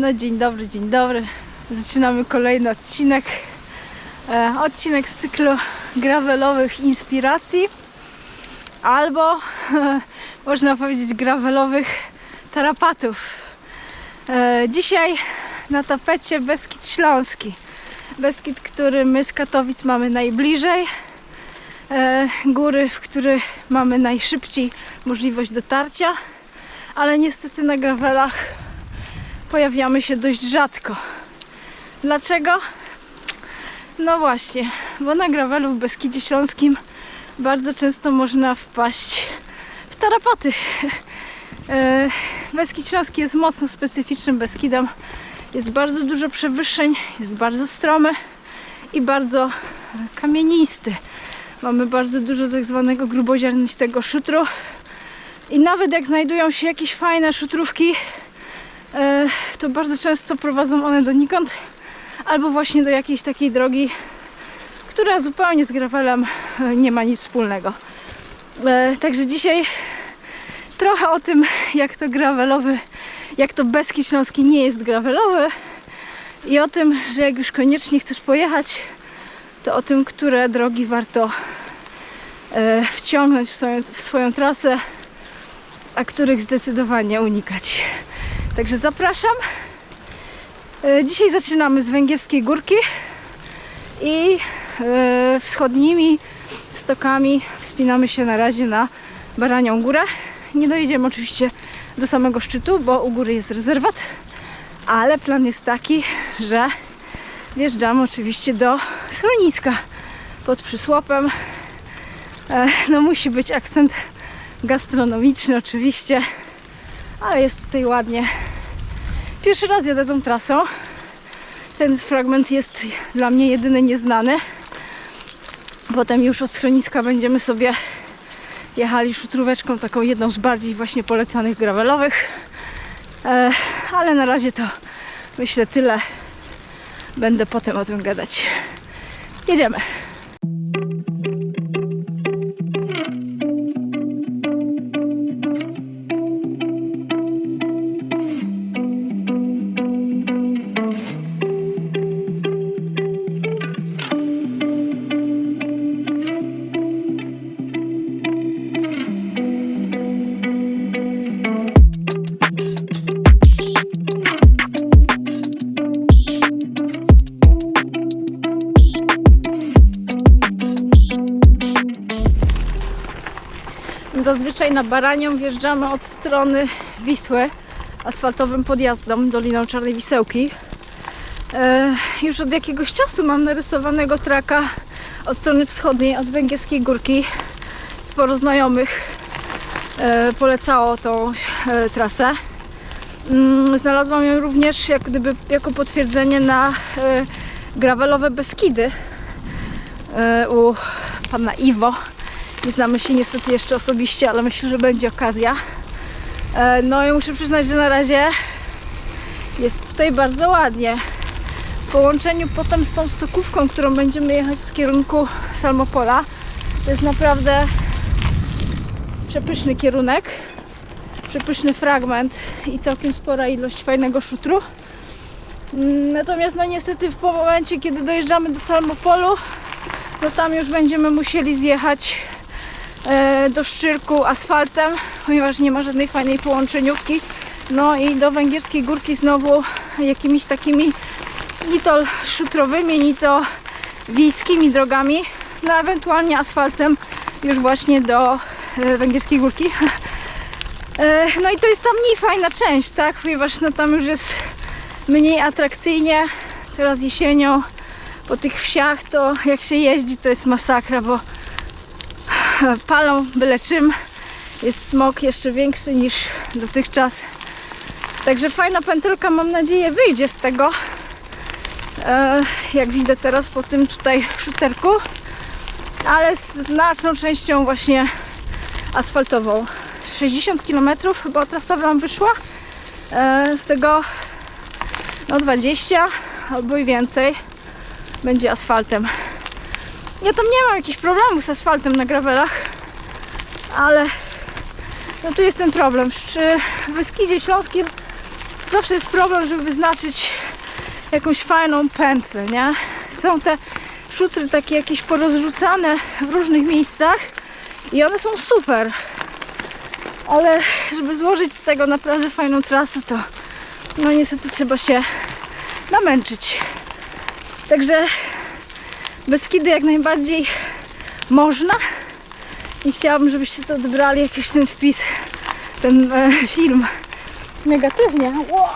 No dzień dobry, dzień dobry. Zaczynamy kolejny odcinek. E, odcinek z cyklu gravelowych inspiracji. Albo można powiedzieć gravelowych tarapatów. E, dzisiaj na tapecie Beskid Śląski. Beskid, który my z Katowic mamy najbliżej. E, góry, w których mamy najszybciej możliwość dotarcia, ale niestety na gravelach pojawiamy się dość rzadko. Dlaczego? No właśnie, bo na gravelu w Beskidzie Śląskim bardzo często można wpaść w tarapaty. E, Beskid Śląski jest mocno specyficznym Beskidem. Jest bardzo dużo przewyższeń, jest bardzo stromy i bardzo kamienisty. Mamy bardzo dużo tak zwanego gruboziarnistego szutru. I nawet jak znajdują się jakieś fajne szutrówki, to bardzo często prowadzą one donikąd albo właśnie do jakiejś takiej drogi, która zupełnie z gravelem e, nie ma nic wspólnego. E, Także dzisiaj trochę o tym, jak to gravelowy, jak to Beskid Śląski nie jest gravelowy i o tym, że jak już koniecznie chcesz pojechać, to o tym, które drogi warto e, wciągnąć w swoją, w swoją trasę, a których zdecydowanie unikać. Także zapraszam. E, Dzisiaj zaczynamy z węgierskiej górki i e, wschodnimi stokami wspinamy się na razie na Baranią Górę. Nie dojedziemy oczywiście do samego szczytu, bo u góry jest rezerwat, ale plan jest taki, że wjeżdżamy oczywiście do schroniska pod przysłopem. E, No musi być akcent gastronomiczny oczywiście, ale jest tutaj ładnie. Pierwszy raz jadę tą trasą. Ten fragment jest dla mnie jedyny nieznany. Potem już od schroniska będziemy sobie jechali szutróweczką, taką jedną z bardziej właśnie polecanych gravelowych. E, ale na razie to myślę tyle. Będę potem o tym gadać. Jedziemy. Zazwyczaj na Baranią wjeżdżamy od strony Wisły asfaltowym podjazdem Doliną Czarnej Wisełki. E, już od jakiegoś czasu mam narysowanego traka od strony wschodniej, od Węgierskiej Górki. Sporo znajomych e, polecało tą e, trasę. Mm, Znalazłam ją również jak gdyby jako potwierdzenie na gravelowe Beskidy u pana Iwo. Nie znamy się niestety jeszcze osobiście, ale myślę, że będzie okazja. E, No i muszę przyznać, że na razie jest tutaj bardzo ładnie. W połączeniu potem z tą stokówką, którą będziemy jechać z kierunku Salmopola, to jest naprawdę przepyszny kierunek, przepyszny fragment i całkiem spora ilość fajnego szutru. Mm, Natomiast no niestety w momencie, kiedy dojeżdżamy do Salmopolu, no tam już będziemy musieli zjechać do Szczyrku asfaltem, ponieważ nie ma żadnej fajnej połączeniówki. No i do Węgierskiej Górki znowu jakimiś takimi ni to szutrowymi, ni to wiejskimi drogami, no ewentualnie asfaltem już właśnie do e, Węgierskiej Górki. E, no i to jest ta mniej fajna część, tak, ponieważ no tam już jest mniej atrakcyjnie, teraz jesienią po tych wsiach to jak się jeździ to jest masakra, bo palą byle czym. Jest smog jeszcze większy niż dotychczas. Także fajna pętelka, mam nadzieję, wyjdzie z tego. E, jak widzę teraz po tym tutaj szuterku, ale z znaczną częścią właśnie asfaltową. 60 km chyba trasa nam wyszła. E, z tego no 20 albo i więcej będzie asfaltem. Ja tam nie mam jakichś problemów z asfaltem na gravelach, ale no tu jest ten problem. Przy Beskidzie Śląskim zawsze jest problem, żeby wyznaczyć jakąś fajną pętlę, nie? Są te szutry takie jakieś porozrzucane w różnych miejscach i one są super. Ale żeby złożyć z tego naprawdę fajną trasę, to no niestety trzeba się namęczyć. Także Beskidy jak najbardziej można i chciałabym, żebyście to odebrali jakiś ten wpis, ten e, film negatywnie. Wow,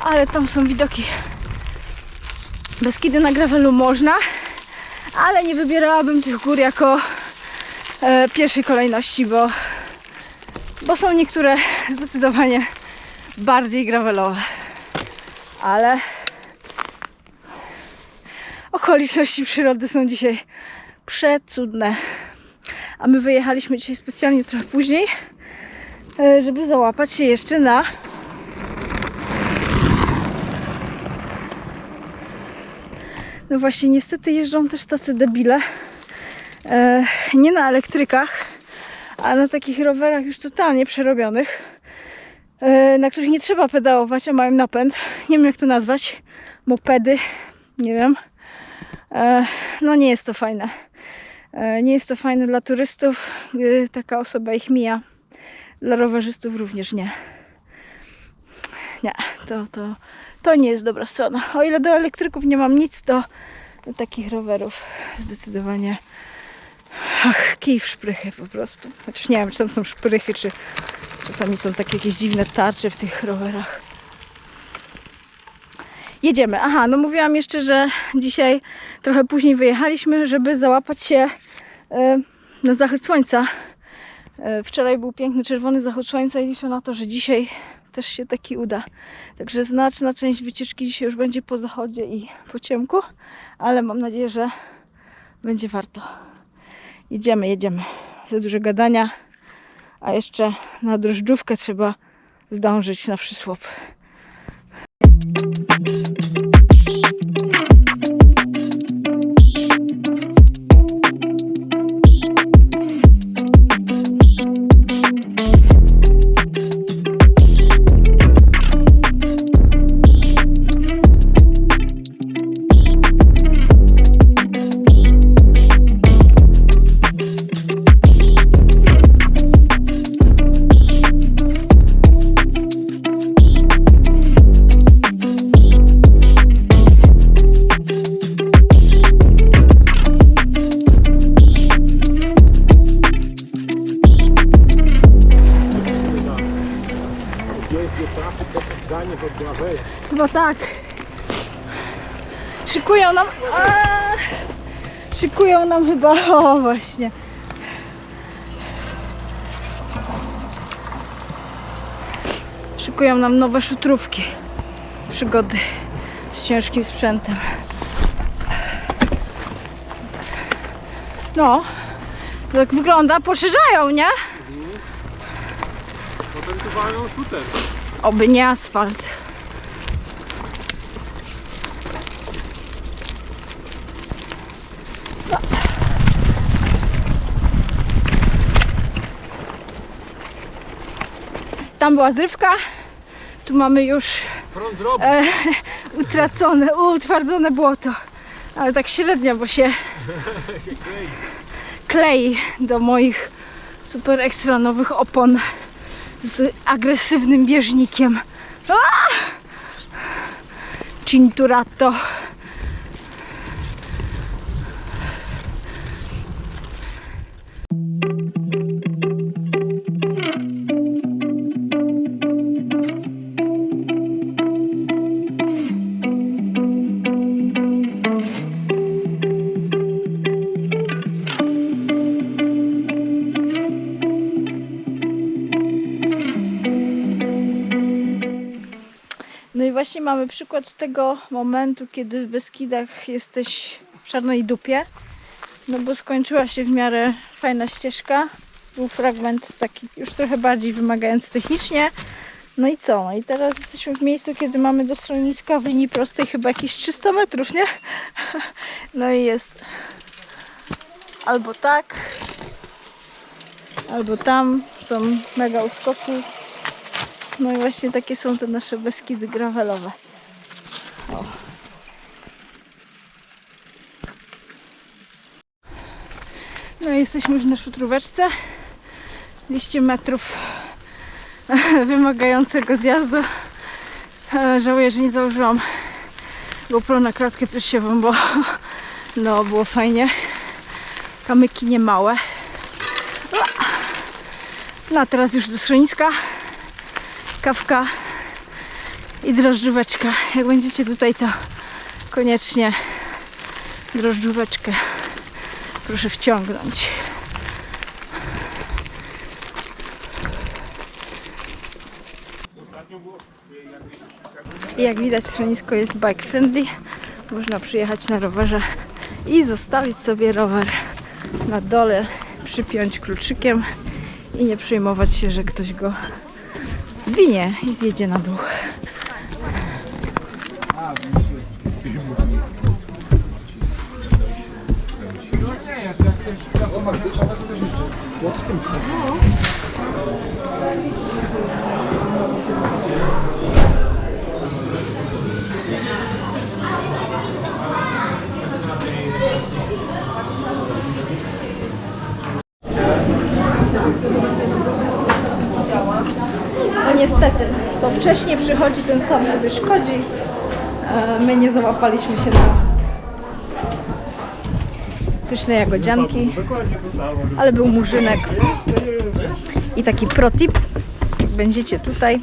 ale tam są widoki. Beskidy na gravelu można, ale nie wybierałabym tych gór jako e, pierwszej kolejności, bo, bo są niektóre zdecydowanie bardziej gravelowe. Ale okoliczności przyrody są dzisiaj przecudne. A my wyjechaliśmy dzisiaj specjalnie trochę później, e, żeby załapać się jeszcze na No właśnie, niestety jeżdżą też tacy debile. E, nie na elektrykach, a na takich rowerach już totalnie przerobionych, e, na których nie trzeba pedałować, a mają napęd. Nie wiem jak to nazwać. Mopedy, nie wiem. E, no nie jest to fajne. E, nie jest to fajne dla turystów. gdy taka osoba ich mija. Dla rowerzystów również nie. Nie, to, to, to nie jest dobra strona. O ile do elektryków nie mam nic, to do takich rowerów zdecydowanie ach, kij w szprychy po prostu. Chociaż nie wiem, czy tam są szprychy, czy czasami są takie jakieś dziwne tarcze w tych rowerach. Jedziemy. Aha, no mówiłam jeszcze, że dzisiaj trochę później wyjechaliśmy, żeby załapać się e, na zachód słońca. E, wczoraj był piękny czerwony zachód słońca i liczę na to, że dzisiaj też się taki uda. Także znaczna część wycieczki dzisiaj już będzie po zachodzie i po ciemku, ale mam nadzieję, że będzie warto. Jedziemy, jedziemy. Za dużo gadania, a jeszcze na drożdżówkę trzeba zdążyć na przysłop. Szykują nam chyba. O, właśnie. Szykują nam nowe szutrówki. Przygody z ciężkim sprzętem. No, tak wygląda. Poszerzają, nie? Ewentualną shooter. Oby nie asfalt. Tam była zrywka. Tu mamy już e, utracone, utwardzone błoto. Ale tak średnio, bo się klei do moich super ekstra nowych opon z agresywnym bieżnikiem. A! Cinturato. No i właśnie mamy przykład tego momentu, kiedy w Beskidach jesteś w czarnej dupie. No bo skończyła się w miarę fajna ścieżka. Był fragment taki już trochę bardziej wymagający technicznie. No i co? No i teraz jesteśmy w miejscu, kiedy mamy do schroniska w linii prostej chyba jakieś 300 metrów, nie? No i jest albo tak, albo tam są mega uskoki. No i właśnie takie są te nasze Beskidy gravelowe. O. No i jesteśmy już na szutróweczce. 200 metrów wymagającego zjazdu. E, Żałuję, że nie założyłam GoPro na klatkę piersiową, bo no było fajnie. Kamyki nie małe. No a teraz już do schroniska. Kawka i drożdżóweczka. Jak będziecie tutaj, to koniecznie drożdżóweczkę proszę wciągnąć. I Jak widać schronisko jest bike friendly. Można przyjechać na rowerze i zostawić sobie rower na dole, przypiąć kluczykiem i nie przejmować się, że ktoś go zwinie i zjedzie na dół. No wcześniej przychodzi, ten sam sobie szkodzi. My nie załapaliśmy się na pyszne jagodzianki, ale był murzynek. I taki protip, jak będziecie tutaj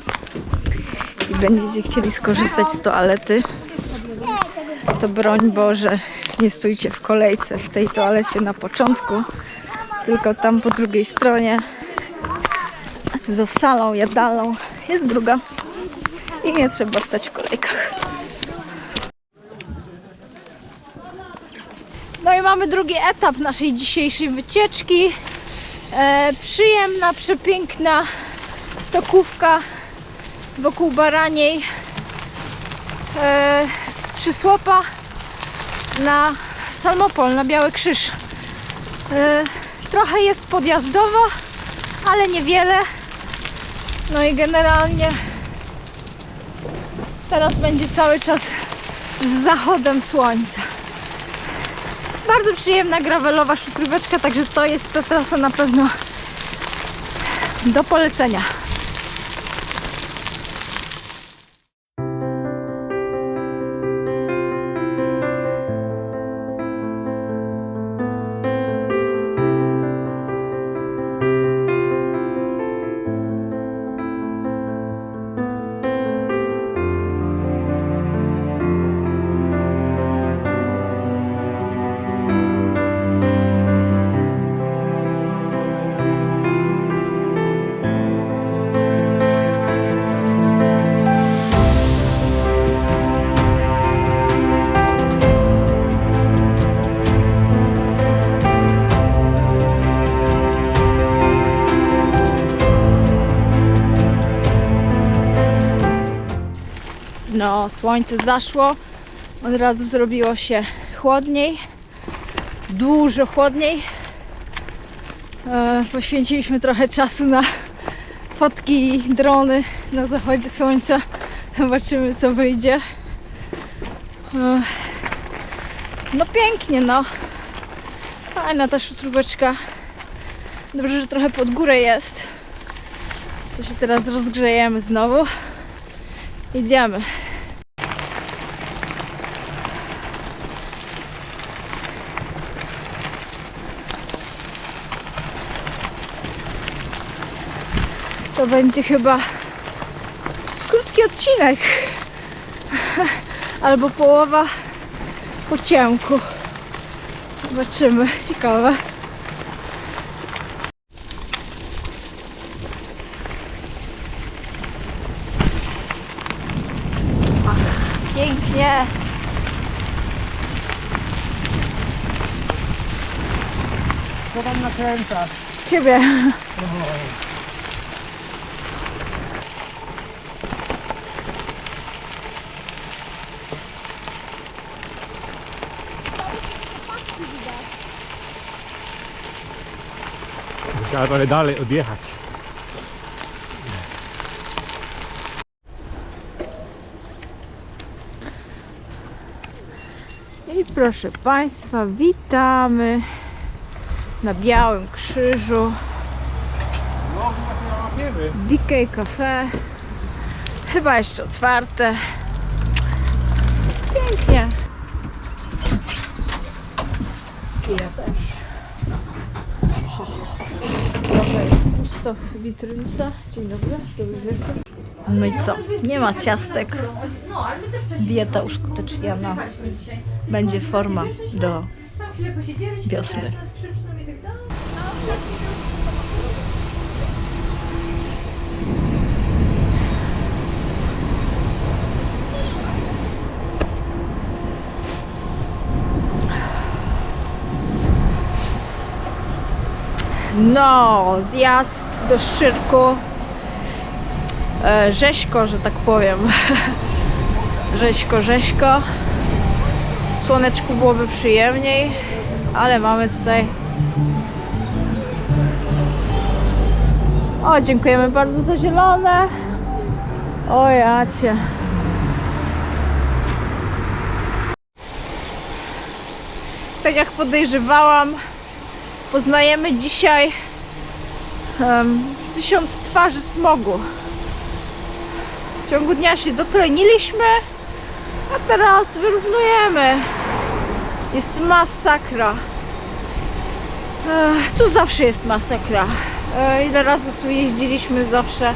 i będziecie chcieli skorzystać z toalety, to broń Boże, nie stójcie w kolejce w tej toalecie na początku, tylko tam po drugiej stronie za salą, jadalną jest druga i nie trzeba stać w kolejkach. No i mamy drugi etap naszej dzisiejszej wycieczki. E, przyjemna, przepiękna stokówka wokół Baraniej e, z Przysłopa na Salmopol, na Biały Krzyż. E, trochę jest podjazdowa, ale niewiele. No i generalnie teraz będzie cały czas z zachodem słońca. Bardzo przyjemna gravelowa szutróweczka, także to jest ta trasa na pewno do polecenia. No, słońce zaszło, od razu zrobiło się chłodniej, dużo chłodniej. E, poświęciliśmy trochę czasu na fotki i drony na zachodzie słońca. Zobaczymy, co wyjdzie. E, no pięknie, no. Fajna ta szutróweczka. Dobrze, że trochę pod górę jest. To się teraz rozgrzejemy znowu. Idziemy. To będzie chyba krótki odcinek. Albo połowa po ciemku. Zobaczymy. Ciekawe. Kręcasz. Ciebie. Musiałem trochę dalej odjechać. I proszę Państwa, witamy na Białym Krzyżu. BK Cafe. Chyba jeszcze otwarte. Pięknie. I też. No i co? Nie ma ciastek. Dieta uskuteczniona. Będzie forma do wiosny. No, zjazd do Szczyrku. E, rzeźko, że tak powiem. rzeźko, rzeźko. Słoneczku byłoby przyjemniej, ale mamy tutaj. O, dziękujemy bardzo za zielone. O jacie. Tak jak podejrzewałam, poznajemy dzisiaj em, tysiąc twarzy smogu. W ciągu dnia się dotleniliśmy, a teraz wyrównujemy. Jest masakra. Ech, tu zawsze jest masakra. E, ile razy tu jeździliśmy, zawsze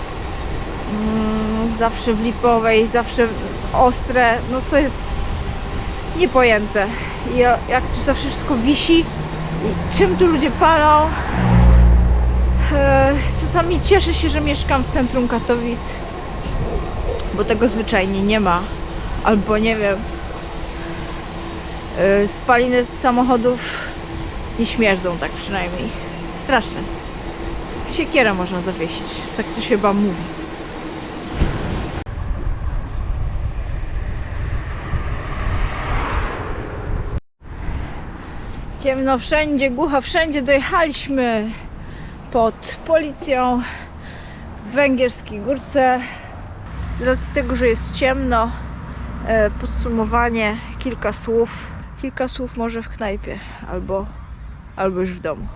mm, zawsze w Lipowej, zawsze ostre. No to jest niepojęte. I ja- jak tu zawsze wszystko wisi, czym tu ludzie palą. E, Czasami cieszę się, że mieszkam w centrum Katowic, bo tego zwyczajnie nie ma. Albo nie wiem, e, spaliny z samochodów nie śmierdzą tak przynajmniej. Straszne. Siekierę można zawiesić, tak to się chyba mówi. Ciemno wszędzie, głucho wszędzie. Dojechaliśmy pod policją w Węgierskiej Górce. Z racji tego, że jest ciemno, e, podsumowanie, kilka słów. Kilka słów może w knajpie albo, albo już w domu.